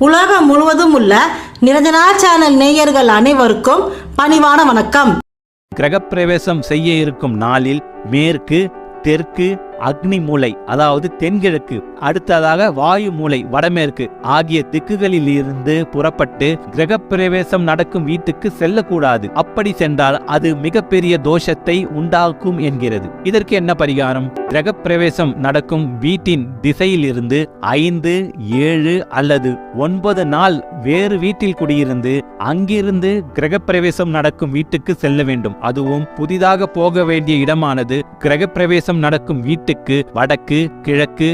உலகம் முழுவதும் உள்ள நிரஞ்சனா சேனல் நேயர்கள் அனைவருக்கும் பணிவான வணக்கம். கிரகப்பிரவேசம் செய்ய இருக்கும் நாளில் மேற்கு தெற்கு அக்னி மூலை அதாவது தென்கிழக்கு அடுத்ததாக வாயு மூலை வடமேற்கு ஆகிய திக்குகளில் இருந்து புறப்பட்டு கிரகப்பிரவேசம் நடக்கும் வீட்டுக்கு செல்லக்கூடாது. அப்படி சென்றால் அது மிகப்பெரிய தோஷத்தை உண்டாக்கும் என்கிறது. இதற்கு என்ன பரிகாரம்? கிரகப்பிரவேசம் நடக்கும் வீட்டின் திசையில் இருந்து ஐந்து ஏழு அல்லது ஒன்பது நாள் வேறு வீட்டில் குடியிருந்து அங்கிருந்து கிரகப்பிரவேசம் நடக்கும் வீட்டுக்கு செல்ல வேண்டும். அதுவும் புதிதாக போக வேண்டிய இடமானது. கிரகப்பிரவேசம் நடக்கும் வீட்டு வீட்டுக்கு வடக்கு கிழக்கு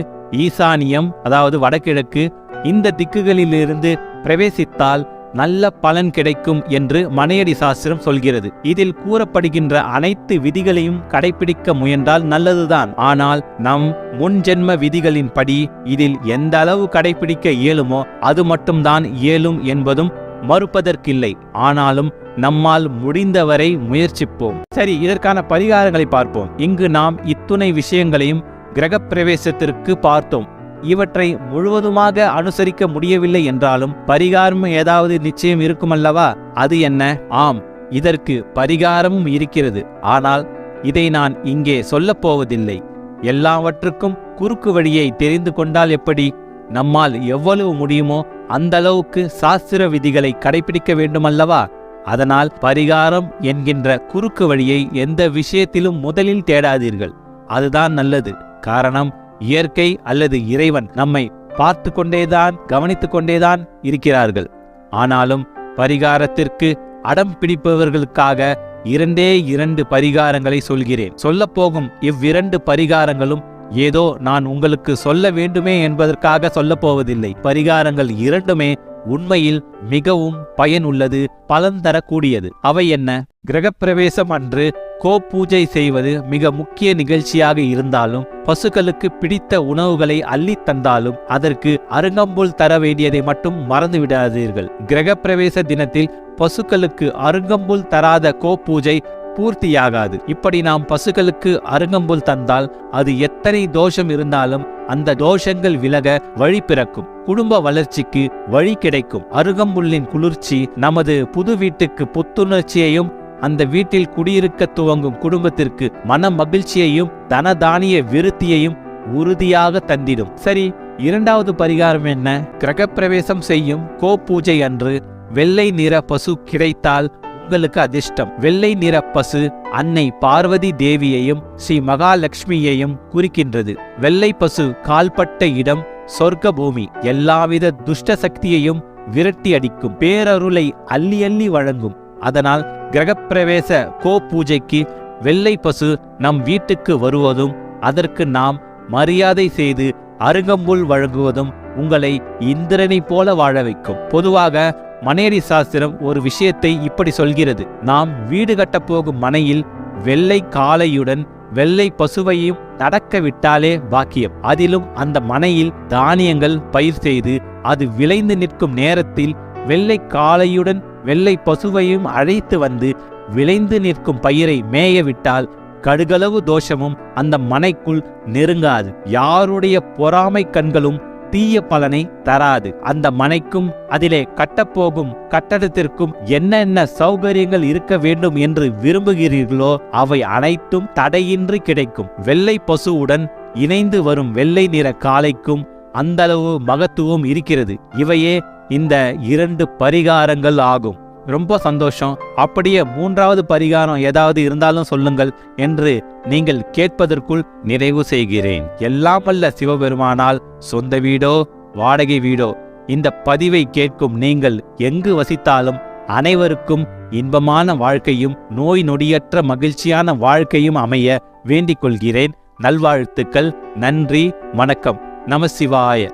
ஈசானியம் அதாவது வடகிழக்கு இந்த திக்குகளிலிருந்து பிரவேசித்தால் நல்ல பலன் கிடைக்கும் என்று மனையடி சாஸ்திரம் சொல்கிறது. இதில் கூறப்படுகின்ற அனைத்து விதிகளையும் கடைபிடிக்க முயன்றால் நல்லதுதான். ஆனால் நம் முன் ஜென்ம விதிகளின்படி இதில் எந்த அளவு கடைபிடிக்க இயலுமோ அது மட்டும்தான் இயலும் என்பதும் மறுப்பதற்கில்லை. ஆனாலும் நம்மால் முடிந்தவரை முயற்சிப்போம். சரி இதற்கான பரிகாரங்களை பார்ப்போம். இங்கு நாம் இத்துணை விஷயங்களையும் கிரகப்பிரவேசத்திற்கு பார்த்தோம். இவற்றை முழுவதுமாக அனுசரிக்க முடியவில்லை என்றாலும் பரிகாரம் ஏதாவது நிச்சயம் இருக்குமல்லவா? அது என்ன? ஆம் இதற்கு பரிகாரமும் இருக்கிறது. ஆனால் இதை நான் இங்கே சொல்லப் போவதில்லை. எல்லாவற்றுக்கும் குறுக்கு வழியை தெரிந்து கொண்டால் எப்படி? நம்மால் எவ்வளவு முடியுமோ அந்த அளவுக்கு சாஸ்திர விதிகளை கடைபிடிக்க வேண்டுமல்லவா? அதனால் பரிகாரம் என்கின்ற குறுக்கு வழியை எந்த விஷயத்திலும் முதலில் தேடாதீர்கள். அதுதான் நல்லது. காரணம் இயற்கை அல்லது இறைவன் நம்மை பார்த்து கொண்டேதான் கவனித்து கொண்டேதான் இருக்கிறார்கள். ஆனாலும் பரிகாரத்திற்கு அடம் பிடிப்பவர்களுக்காக இரண்டே இரண்டு பரிகாரங்களை சொல்கிறேன். சொல்லப்போகும் இவ்விரண்டு பரிகாரங்களும் ஏதோ நான் உங்களுக்கு சொல்ல வேண்டுமே என்பதற்காக சொல்லப்போவதில்லை. பரிகாரங்கள் இரண்டுமே உண்மையில் மிகவும் பயனுள்ளது பலன் தரக்கூடியது. அவை என்ன? கிரகப்பிரவேசம் அன்று கோ பூஜை செய்வது மிக முக்கிய நிகழ்ச்சியாக இருந்தாலும் பசுக்களுக்கு பிடித்த உணவுகளை அள்ளி தந்தாலும் அதற்கு அருங்கம்புல் தர வேண்டியதை மட்டும் மறந்து விடாதீர்கள். கிரகப்பிரவேச தினத்தில் பசுக்களுக்கு அருங்கம்புல் தராத கோ பூஜை பூர்த்தியாகாது. இப்படி நாம் பசுக்களுக்கு அருங்கம்புல் தந்தால் அது எத்தனை தோஷம் இருந்தாலும் அந்த தோஷங்கள் விலக வழி பிறக்கும். குடும்ப வளர்ச்சிக்கு வழி கிடைக்கும். அருகம்புல்லின் குளிர்ச்சி நமது புது வீட்டுக்கு புத்துணர்ச்சியையும் அந்த வீட்டில் குடியிருக்க துவங்கும் குடும்பத்திற்கு மன மகிழ்ச்சியையும் தனதானிய விருத்தியையும் உறுதியாக தந்திடும். சரி இரண்டாவது பரிகாரம் என்ன? கிரகப்பிரவேசம் செய்யும் கோ பூஜை அன்று வெள்ளை நிற பசு கிடைத்தால் உங்களுக்கு அதிர்ஷ்டம். வெள்ளை நிற பசு அன்னை பார்வதி தேவியையும் ஸ்ரீ மகாலட்சுமியையும் குறிக்கின்றது. வெள்ளை பசு கால்பட்ட இடம் சொர்க்க பூமி எல்லாவித துஷ்ட சக்தியையும் விரட்டி அடிக்கும். பேரருளை அள்ளி அள்ளி வழங்கும். அதனால் கிரகப்பிரவேச கோ பூஜைக்கு வெள்ளை பசு நம் வீட்டுக்கு வருவதும் அதற்கு நாம் மரியாதை செய்து அருகம்புல் வழங்குவதும் உங்களை இந்திரனை போல வாழ வைக்கும். பொதுவாக மனேரி சாஸ்திரம் ஒரு விஷயத்தை இப்படி சொல்கிறது. நாம் வீடு கட்டப் போகும் மனையில் வெள்ளை காளையுடன் வெள்ளை பசுவையும் நடக்க விட்டாலே பாக்கியம். அதிலும் அந்த மனையில் தானியங்கள் பயிர் செய்து அது விளைந்து நிற்கும் நேரத்தில் வெள்ளை காளையுடன் வெள்ளை பசுவையும் அழைத்து வந்து விளைந்து நிற்கும் பயிரை மேய விட்டால் கடுகளவு தோஷமும் அந்த மனைக்குள் நெருங்காது. யாருடைய பொறாமை கண்களும் தீய பலனை தராது. அந்த மனைக்கும் அதிலே கட்டப்போகும் கட்டடத்திற்கும் என்னென்ன சௌகரியங்கள் இருக்க வேண்டும் என்று விரும்புகிறீர்களோ அவை அனைத்தும் தடையின்றி கிடைக்கும். வெள்ளை பசுவுடன் இணைந்து வரும் வெள்ளை நிற காலைக்கும் அந்தளவு மகத்துவம் இருக்கிறது. இவையே இந்த இரண்டு பரிகாரங்கள் ஆகும். ரொம்ப சந்தோஷம். அப்படியே மூன்றாவது பரிகாரம் ஏதாவது இருந்தாலும் சொல்லுங்கள் என்று நீங்கள் கேட்பதற்குள் நிறைவு செய்கிறேன். எல்லாம் வல்ல சிவபெருமானால் சொந்த வீடோ வாடகை வீடோ இந்த பதிவை கேட்கும் நீங்கள் எங்கு வசித்தாலும் அனைவருக்கும் இன்பமான வாழ்க்கையும் நோய் நொடியற்ற மகிழ்ச்சியான வாழ்க்கையும் அமைய வேண்டிக் கொள்கிறேன். நல்வாழ்த்துக்கள் நன்றி வணக்கம். நமசிவாய